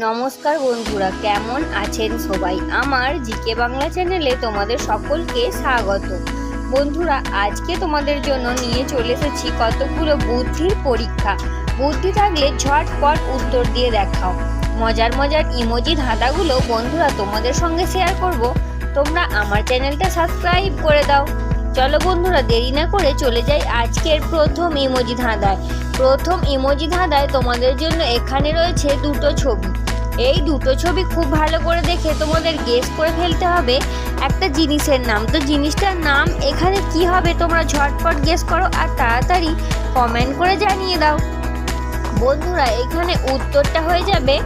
নমস্কার বন্ধুরা, কেমন আছেন সবাই? আমার জিকে বাংলা চ্যানেলে তোমাদের সকলকে স্বাগত। বন্ধুরা, আজকে তোমাদের জন্য নিয়ে চলে এসেছি কতগুলো বুদ্ধির পরীক্ষা। বুদ্ধি থাকলে ঝটপট উত্তর দিয়ে দেখাও। মজার মজার ইমোজি ধাঁধাগুলো বন্ধুরা তোমাদের সঙ্গে শেয়ার করব। তোমরা আমার চ্যানেলটা সাবস্ক্রাইব করে দাও। চলো বন্ধুরা, দেরি না করে চলে যাই আজকের প্রথম ইমোজি ধাঁধায়। প্রথম ইমোজি ধাঁধায় তোমাদের জন্য এখানে রয়েছে দুটো ছবি। এই দুটো ছবি খুব ভালো করে দেখে তোমাদের গেস করে ফেলতে হবে একটা জিনিসের নাম। তো জিনিসটার নাম, এখানে কি হবে তোমরা ঝটপট গেস করো আর তাড়াতাড়ি কমেন্ট করে জানিয়ে দাও। বন্ধুরা, এখানে উত্তরটা হয়ে যাবে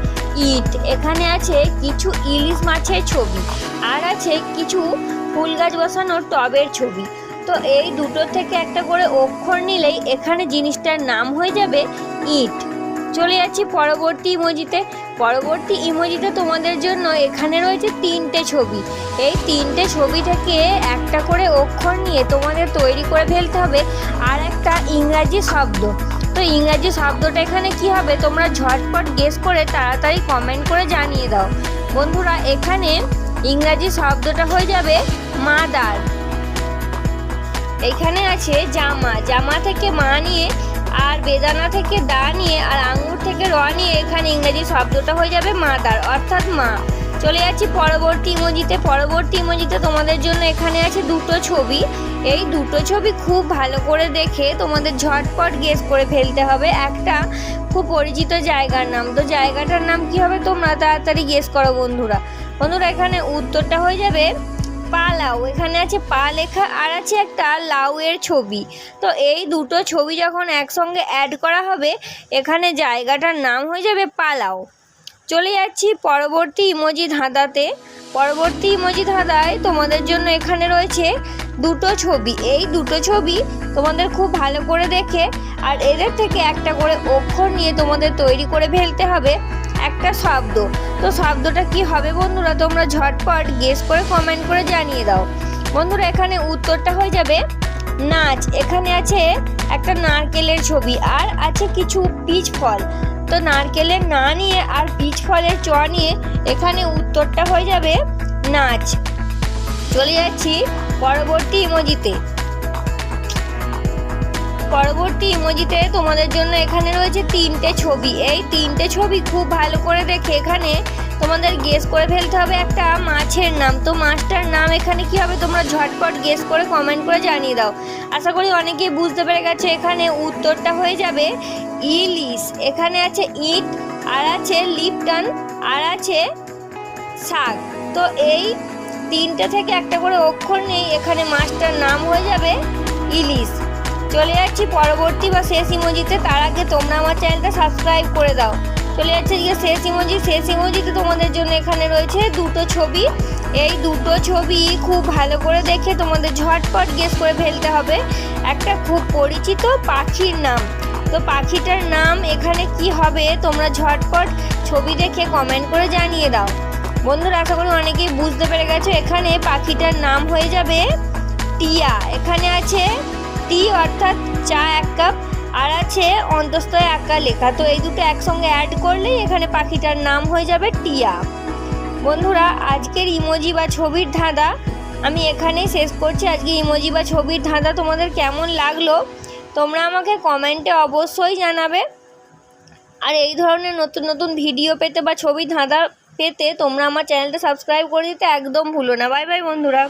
ইট। এখানে আছে কিছু ইলিশ মাছের ছবি আর আছে কিছু ফুল গাছ বসানোর টবের ছবি। তো এই দুটো থেকে একটা করে অক্ষর নিলেই এখানে জিনিসটার নাম হয়ে যাবে ইট। চলে যাচ্ছি পরবর্তী ইমোজিতে। পরবর্তী ইমোজিতে তোমাদের জন্য এখানে রয়েছে তিনটে ছবি। এই তিনটে ছবি থেকে একটা করে অক্ষর নিয়ে তোমাদের তৈরি করে ফেলতে হবে আর একটা ইংরাজি শব্দ। তো ইংরাজি শব্দটা এখানে কি হবে? তোমরা ঝটপট গেস করে তাড়াতাড়ি কমেন্ট করে জানিয়ে দাও। বন্ধুরা, এখানে ইংরাজি শব্দটা হয়ে যাবে মাদার। এখানে আছে জামা। জামা থেকে মা নিয়ে আর বেদানা থেকে দা নিয়ে আর আঙুর থেকে র নিয়ে এখানে ইংরেজি শব্দটা হয়ে যাবে মাদার, অর্থাৎ মা। চলে যাচ্ছি পরবর্তী ইমোজিতে। পরবর্তী ইমোজিতে তোমাদের জন্য এখানে আছে দুটো ছবি। এই দুটো ছবি খুব ভালো করে দেখে তোমাদের ঝটপট গেস করে ফেলতে হবে। একটা খুব পরিচিত জায়গার নাম। তো জায়গাটার নাম কি হবে? তোমরা তাড়াতাড়ি গেস করো বন্ধুরা। বন্ধুরা, এখানে উত্তরটা হয়ে যাবে পালাও। এখানে আছে পা লেখা আর আছে একটা লাউয়ের ছবি। তো এই দুটো ছবি যখন একসঙ্গে অ্যাড করা হবে, এখানে জায়গাটার নাম হয়ে যাবে পালাও। চলে যাচ্ছি পরবর্তী ইমোজি ধাঁধাতে। পরবর্তী ইমোজি ধাঁধায় তোমাদের জন্য এখানে রয়েছে দুটো ছবি। এই দুটো ছবি তোমাদের খুব ভালো করে দেখে আর এদের থেকে একটা করে অক্ষর নিয়ে তোমাদের তৈরি করে ফেলতে হবে। একটা শব্দ। তো শব্দটা কি হবে বন্ধুরা? তোমরা ঝটপট গেস করে কমেন্ট করে জানিয়ে দাও। বন্ধুরা, এখানে উত্তরটা হয়ে যাবে নাচ। এখানে আছে একটা নারকেলের ছবি আর আছে কিছু পিচ ফল। তো নারকেলের না নিয়ে আর পিচ ফলের চ নিয়ে এখানে উত্তরটা হয়ে যাবে নাচ। চলে যাচ্ছি পরবর্তী ইমোজিতে। পরবর্তী ইমোজিতে তোমাদের জন্য এখানে রয়েছে তিনটে ছবি। এই তিনটে ছবি খুব ভালো করে দেখে এখানে তোমাদের গেস করে ফেলতে হবে একটা মাছের নাম। তো মাছটার নাম এখানে কি হবে তোমরা ঝটপট গেস করে কমেন্ট করে জানিয়ে দাও। আশা করি অনেকেই বুঝতে পেরে গেছে এখানে উত্তরটা হয়ে যাবে ইলিশ। এখানে আছে ইট, আর আছে লিপটন, আর আছে শাক। তো এই তিনটে থেকে একটা করে অক্ষর নেই এখানে মাছটার নাম হয়ে যাবে ইলিশ। চলে যাচ্ছি পরবর্তী বা শেষ ইমোজিতে। তার আগে তোমরা আমার চ্যানেলটা সাবস্ক্রাইব করে দাও। চলে যাচ্ছে যে শেষ ইমোজি। শেষ ইমোজিতে তোমাদের জন্য এখানে রয়েছে দুটো ছবি। এই দুটো ছবি খুব ভালো করে দেখে তোমাদের ঝটপট গেস করে ফেলতে হবে। একটা খুব পরিচিত পাখির নাম। তো পাখিটার নাম এখানে কি হবে তোমরা ঝটপট ছবি দেখে কমেন্ট করে জানিয়ে দাও। বন্ধুরা, আশা করি অনেকেই বুঝতে পেরে গেছো। এখানে পাখিটার নাম হয়ে যাবে টিয়া। এখানে আছে টি অর্থাৎ চা এক কাপ, আর আছে অন্তস্থ একা লেখা। তো এই দুটো একসঙ্গে অ্যাড করলেই এখানে পাখিটার নাম হয়ে যাবে টিয়া। বন্ধুরা, আজকের ইমোজি বা ছবির ধাঁধা আমি এখানেই শেষ করছি। আজকে ইমোজি বা ছবির ধাঁধা তোমাদের কেমন লাগল, তোমরা আমাকে কমেন্টে অবশ্যই জানাবে। আর এই ধরনের নতুন নতুন ভিডিও পেতে বা ছবি ধাঁধা পেতে তোমরা আমার চ্যানেলটা সাবস্ক্রাইব করে দিতে একদম ভুলো না। বাই বাই বন্ধুরা।